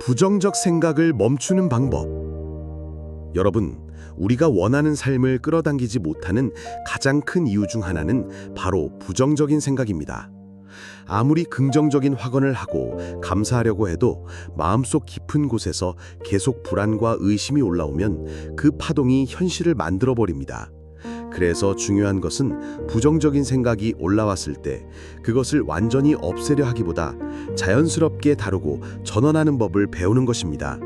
부정적 생각을 멈추는 방법. 여러분, 우리가 원하는 삶을 끌어당기지 못하는 가장 큰 이유 중 하나는 바로 부정적인 생각입니다. 아무리 긍정적인 확언을 하고 감사하려고 해도 마음속 깊은 곳에서 계속 불안과 의심이 올라오면 그 파동이 현실을 만들어 버립니다. 그래서 중요한 것은 부정적인 생각이 올라왔을 때 그것을 완전히 없애려 하기보다 자연스럽게 다루고 전환하는 법을 배우는 것입니다.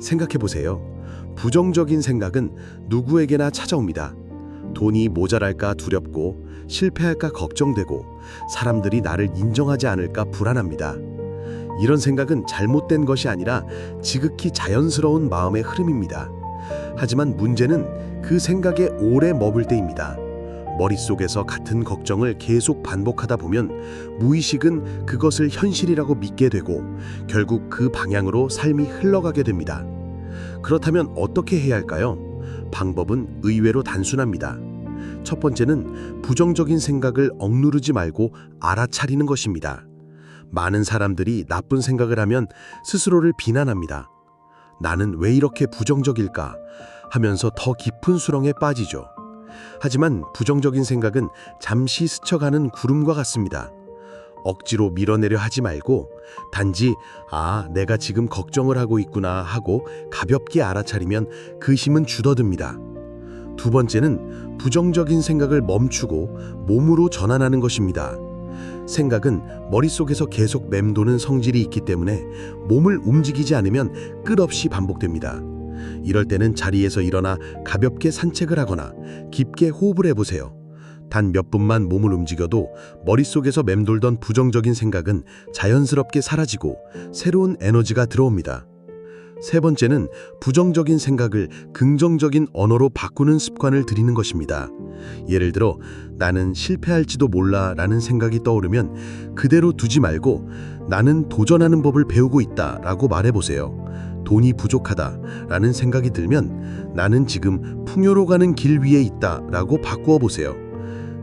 생각해 보세요. 부정적인 생각은 누구에게나 찾아옵니다. 돈이 모자랄까 두렵고 실패할까 걱정되고 사람들이 나를 인정하지 않을까 불안합니다. 이런 생각은 잘못된 것이 아니라 지극히 자연스러운 마음의 흐름입니다. 하지만 문제는 그 생각에 오래 머물 때입니다. 머릿속에서 같은 걱정을 계속 반복하다 보면 무의식은 그것을 현실이라고 믿게 되고 결국 그 방향으로 삶이 흘러가게 됩니다. 그렇다면 어떻게 해야 할까요? 방법은 의외로 단순합니다. 첫 번째는 부정적인 생각을 억누르지 말고 알아차리는 것입니다. 많은 사람들이 나쁜 생각을 하면 스스로를 비난합니다. 나는 왜 이렇게 부정적일까? 하면서 더 깊은 수렁에 빠지죠. 하지만 부정적인 생각은 잠시 스쳐가는 구름과 같습니다. 억지로 밀어내려 하지 말고 단지 아, 내가 지금 걱정을 하고 있구나 하고 가볍게 알아차리면 그 힘은 줄어듭니다. 두 번째는 부정적인 생각을 멈추고 몸으로 전환하는 것입니다. 생각은 머릿속에서 계속 맴도는 성질이 있기 때문에 몸을 움직이지 않으면 끝없이 반복됩니다. 이럴 때는 자리에서 일어나 가볍게 산책을 하거나 깊게 호흡을 해보세요. 단 몇 분만 몸을 움직여도 머릿속에서 맴돌던 부정적인 생각은 자연스럽게 사라지고 새로운 에너지가 들어옵니다. 세 번째는 부정적인 생각을 긍정적인 언어로 바꾸는 습관을 들이는 것입니다. 예를 들어 나는 실패할지도 몰라 라는 생각이 떠오르면 그대로 두지 말고 나는 도전하는 법을 배우고 있다 라고 말해보세요. 돈이 부족하다 라는 생각이 들면 나는 지금 풍요로 가는 길 위에 있다 라고 바꾸어 보세요.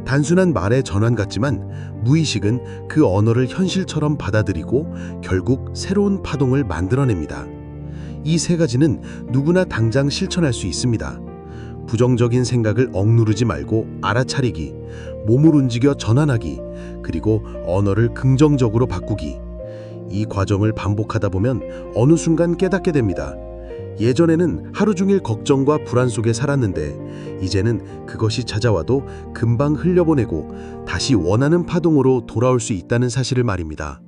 단순한 말의 전환 같지만 무의식은 그 언어를 현실처럼 받아들이고 결국 새로운 파동을 만들어냅니다. 이 세 가지는 누구나 당장 실천할 수 있습니다. 부정적인 생각을 억누르지 말고 알아차리기, 몸을 움직여 전환하기, 그리고 언어를 긍정적으로 바꾸기. 이 과정을 반복하다 보면 어느 순간 깨닫게 됩니다. 예전에는 하루 종일 걱정과 불안 속에 살았는데 이제는 그것이 찾아와도 금방 흘려보내고 다시 원하는 파동으로 돌아올 수 있다는 사실을 말입니다.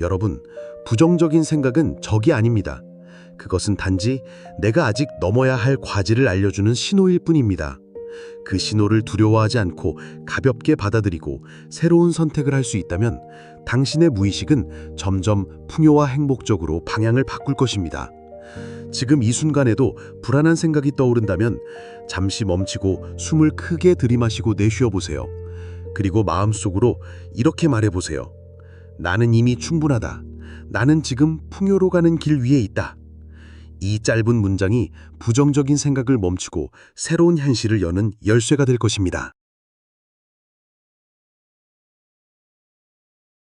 여러분, 부정적인 생각은 적이 아닙니다. 그것은 단지 내가 아직 넘어야 할 과제를 알려주는 신호일 뿐입니다. 그 신호를 두려워하지 않고 가볍게 받아들이고 새로운 선택을 할 수 있다면 당신의 무의식은 점점 풍요와 행복적으로 방향을 바꿀 것입니다. 지금 이 순간에도 불안한 생각이 떠오른다면 잠시 멈추고 숨을 크게 들이마시고 내쉬어 보세요. 그리고 마음속으로 이렇게 말해 보세요. 나는 이미 충분하다. 나는 지금 풍요로 가는 길 위에 있다. 이 짧은 문장이 부정적인 생각을 멈추고 새로운 현실을 여는 열쇠가 될 것입니다.